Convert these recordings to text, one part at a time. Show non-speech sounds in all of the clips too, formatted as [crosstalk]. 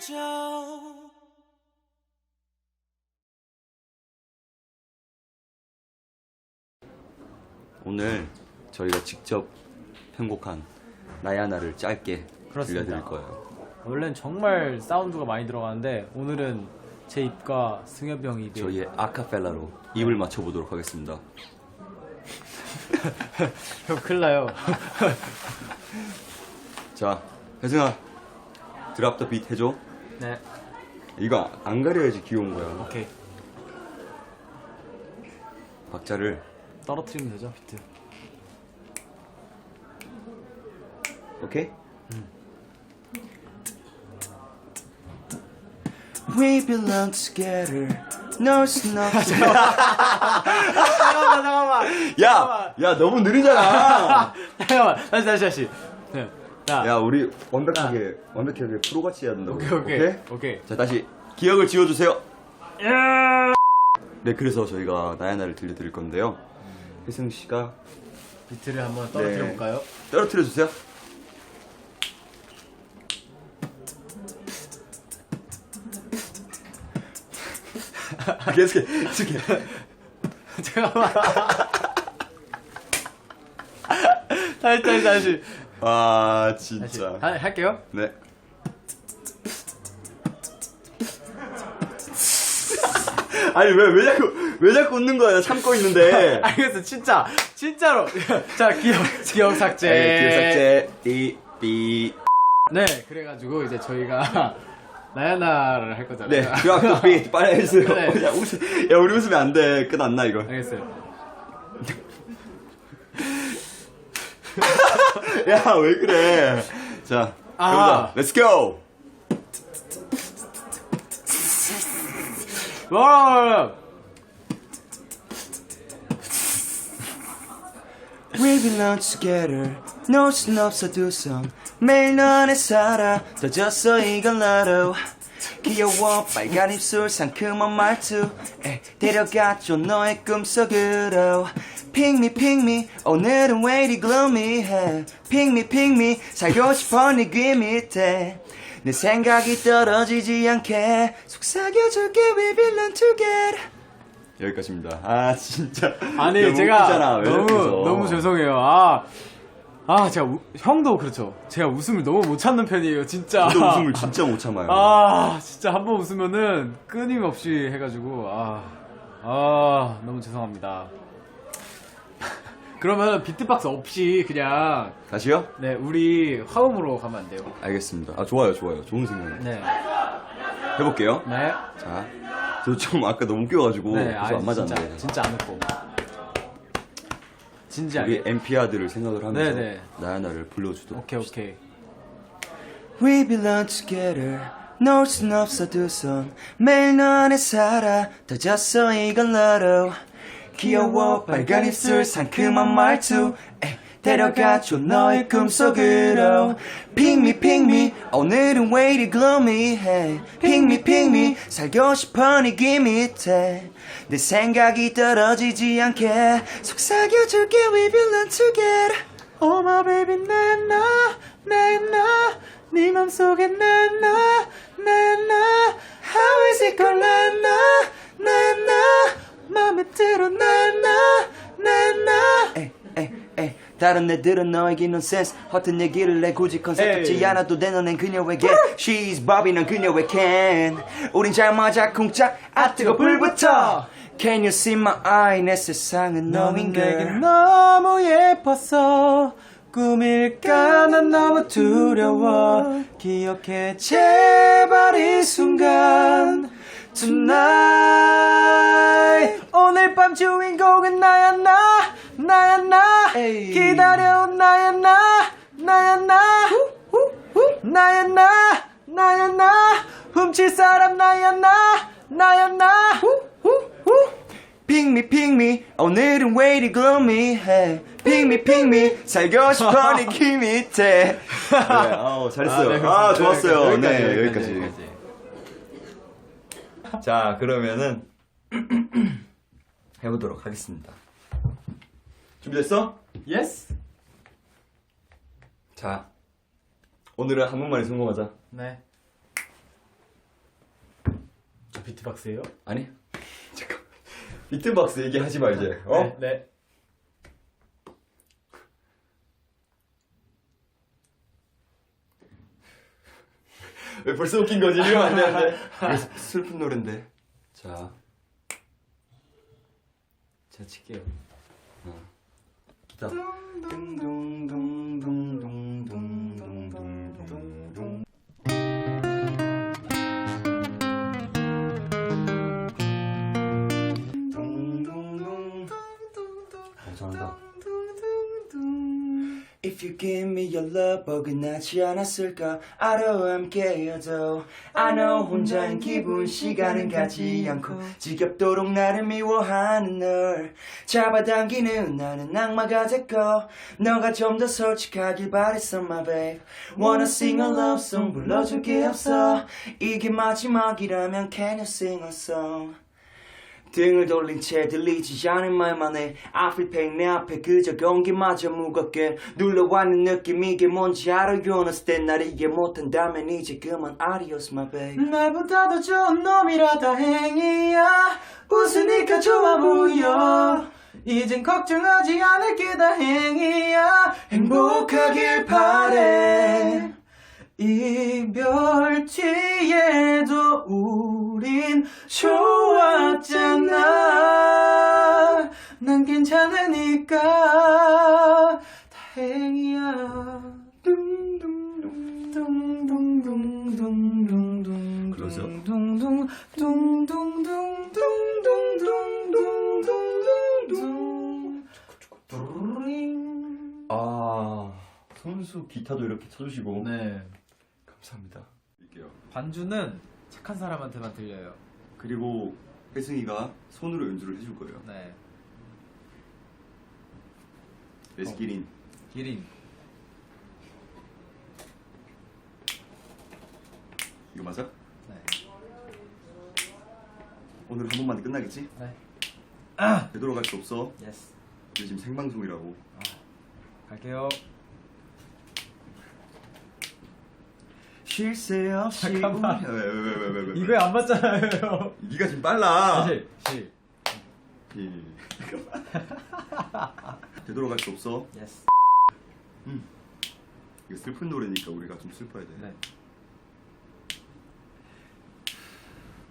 알려줘 오늘 저희가 직접 편곡한 나야나를 짧게 그렇습니다. 들려드릴 거예요. 원래는 정말 사운드가 많이 들어가는데 오늘은 제 입과 승엽이 형 입에 저희의 아카펠라로 입을 맞춰보도록 하겠습니다. [laughs] 형 큰일 나요. [laughs] 자, 혜승아, 드랍 더빛 해줘. 네, 이거 안 가려야지 귀여운 거야. 오케이. 박자를 떨어뜨리면 되죠, 비트. 오케이? We belong together. No snow. [laughs] 잠깐만, 잠깐만. 야, 야 너무 느리잖아. [laughs] 잠깐만. 다시, 다시, 다시. 네. 자, 야, 우리 완벽하게 완벽하게 프로같이 해야 된다고. 오케이, 오케이. 오케이. 자, 다시 기억을 지워주세요. 네, 그래서 저희가 나야나를 들려드릴 건데요. 혜승 씨가 비트를 한번 떨어뜨려 네. 볼까요? 떨어뜨려 주세요. 계속해, 계속해. 잠깐만. [laughs] 다시, 다시, 다시. 아, 다시. 진짜. 하- 할게요. 네. [laughs] 아니 왜 왜 자꾸 왜 자꾸 웃는 거야? 나 참고 있는데. [laughs] 알겠어, 진짜. 진짜로. [laughs] 자, 기억, 기억 삭제. 네, 기억삭제 띠삐. 네, 그래가지고 이제 저희가 나야나를 할 거잖아요. 네, 더 비트 빨리 해주세요. 네. 야, 웃, 야 우리 웃으면 안 돼. 끝 안 나 이거. 알겠어요. 야 왜 그래? 자, 아. Let's go. 와! We belong together. No 순 없어 두성. 매일 너 안에 살아. 더졌어 이건 나로. 귀여워 빨간 입술 상큼한 말투. 에, 데려가줘 너의 꿈속으로. Pick me pick me. 오늘은 왜 이리 gloomy Pick me pick me. 살고 싶어 네귀 밑에. 내 생각이 떨어지지 않게 속삭여줄게 We belong together. 여기까지입니다. 아 진짜. 아니, 제가 웃기잖아. 왜 너무? 너무 죄송해요. 아, 아, 제가, 우- 형도 그렇죠. 제가 웃음을 너무 못 참는 편이에요, 진짜. 근데 웃음을 [laughs] 진짜 못 참아요 아, 진짜 한 번 웃으면은 끊임없이 해가지고, 아, 아, 너무 죄송합니다. [laughs] 그러면 비트박스 없이 그냥, 다시요? 네, 우리 화음으로 가면 안 돼요. 알겠습니다 아 좋아요 좋아요 좋은 생각이에요 네. 해볼게요 네. 자, 저 좀 아까 너무 웃겨가지고 네, 아, 안 맞았는데 진짜, 진짜 안 웃고. 진지하게. 우리 MP아들을 생각을 하면서 네, 네. 나야나를 불러주도록 오케이, 오케이. We belong together 놓을 순 없어 두손 매일 너 안에 살아 더졌어 이건 너로 귀여워 빨간 입술 상큼한 말투 에, 데려가줘 너의 꿈속으로 Pick me pick me 오늘은 왜 이리 gloomy Pick me pick me 살고 싶어 네귀 밑에 내 생각이 떨어지지 않게 속삭여줄게 We belong together Oh my baby 나나 나나 네 맘속에 나 다른 애들은 너에게 nonsense 허튼 얘기를 해 굳이 컨셉 잡지. 않아도 돼 너넨 그녀에게 She's Bobby 난 그녀의 Ken 우린 잘 맞아 쿵짝 아 뜨거 불부터. Can you see my eye? 내 세상은 너인 내게 너무 예뻤어 꿈일까? 난 너무 두려워. 기억해 제발 이 순간. Tonight. 오늘 밤 주인공은 나야 나. 기다려온 나야 나 나야 나 나야 나 나야 나 훔칠 사람 나야 나 나야 나 Pick me, pick me. 오늘은 왜 이리 gloomy 해. Pick me, pick me. 살고 싶어 네귀 밑에. 네, 잘했어요. 아, 좋았어요. 네, 여기까지. 자, 그러면은 [clears throat] 해보도록 하겠습니다. 준비됐어? 예스 자, 오늘은 한 번만에 성공하자. 네 비트박스예요? 아니 [laughs] 잠깐 비트박스 얘기하지 마 이제 어? 네. 네. [laughs] 왜 벌써 웃긴 거지? 이러면 안 되는데 이거 [laughs] 슬픈 노랜데 자 제가 칠게요 어. 진짜. 둥둥둥. Your love 어긋나지 않았을까? 알아 함께여도 I know 혼자인 기분 시간은 가지 않고 지겹도록 나를 미워하는 널. 잡아당기는 나는 악마가 됐고 너가 좀 더 솔직하길 바랬어 my babe. Wanna sing a love song 불러줄 게 없어. 이게 마지막이라면 Can you sing a song 등을 돌린 채 들리지 않은 말만 해 pain 내 앞에 그저 공기마저 무겁게 눌러왔는 느낌. 이게 뭔지 알아? You understand? 날 이해 못한다면 이제 그만 Adios my babe. 나보다 더 좋은 놈이라 다행이야. 웃으니까 좋아 보여. 이젠 걱정하지 않을게 다행이야. 행복하길 바래. 이별 뒤에도 우린 좋았잖아. 난 괜찮으니까. 다행이야. 둥둥둥둥둥둥둥둥 그러죠? 둥둥둥둥둥둥둥둥둥둥 아 선수 기타도 이렇게 쳐주시고. 네. 감사합니다. 반주는 착한 사람한테만 들려요. 그리고 혜승이가 손으로 연주를 해줄 거예요 네. 레스키린 기린. 이거 맞아? 네. 오늘 한 번만에 끝나겠지? 네. 되돌아갈 수 없어 예스. 우리 지금 생방송이라고 갈게요. 쉴새 없이 잠깐만. 왜왜왜왜 왜, 왜. 이거에 안 맞잖아요. 네가 지금 빨라 실, 실. 예. 되돌아갈 수 없어 예스. 이거 슬픈 노래니까 우리가 좀 슬퍼야 돼 네.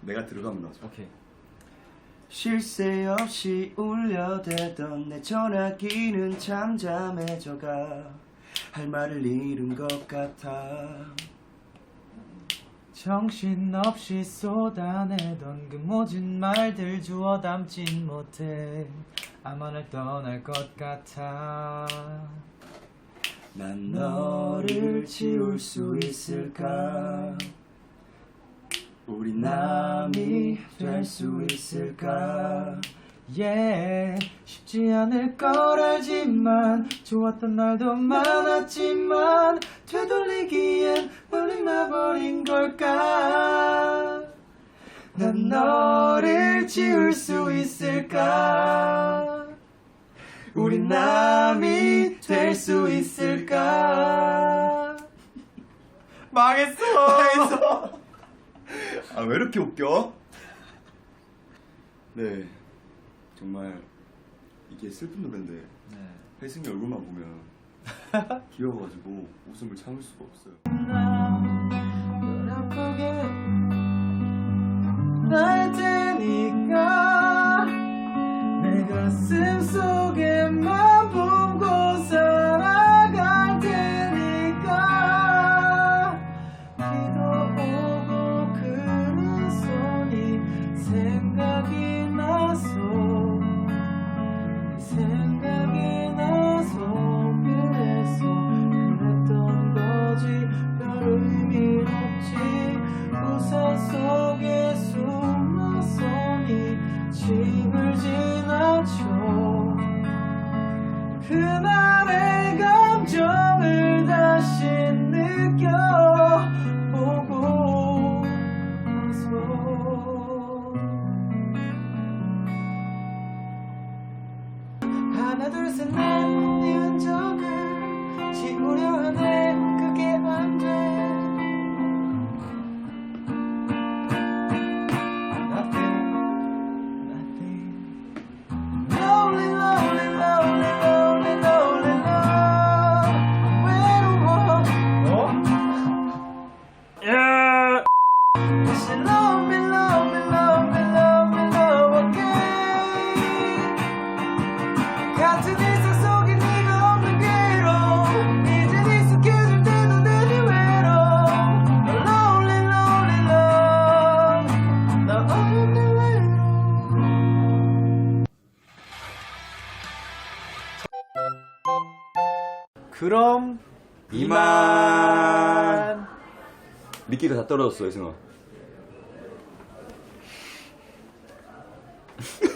내가 들어가면 나죠 오케이. 쉴 새 없이 울려대던 내 전화기는 잠잠해져가 할 말을 잃은 것 같아 정신없이 쏟아내던 그 모진 말들 주워 담진 못해. 날 떠날 것 같아. 난 너를 지울 수 있을까? 우리 남이 될 수 있을까? yeah, 쉽지 않을 걸 알지만 좋았던 날도 많았지만 되돌리기엔 멀리 나버린 걸까 난 너를 지울 수 있을까 우리 남이 될 수 있을까 망했어 망했어. 아 왜 이렇게 웃겨? 네 정말 이게 슬픈 노래인데 네. 혜승이 얼굴만 보면 귀여워가지고 웃음을 참을 수가 없어요 seems so good. 하나 둘셋 넷, 네 흔적을 지우려 하네. 그럼 이만. 미끼가 다 떨어졌어, 예승아. [laughs]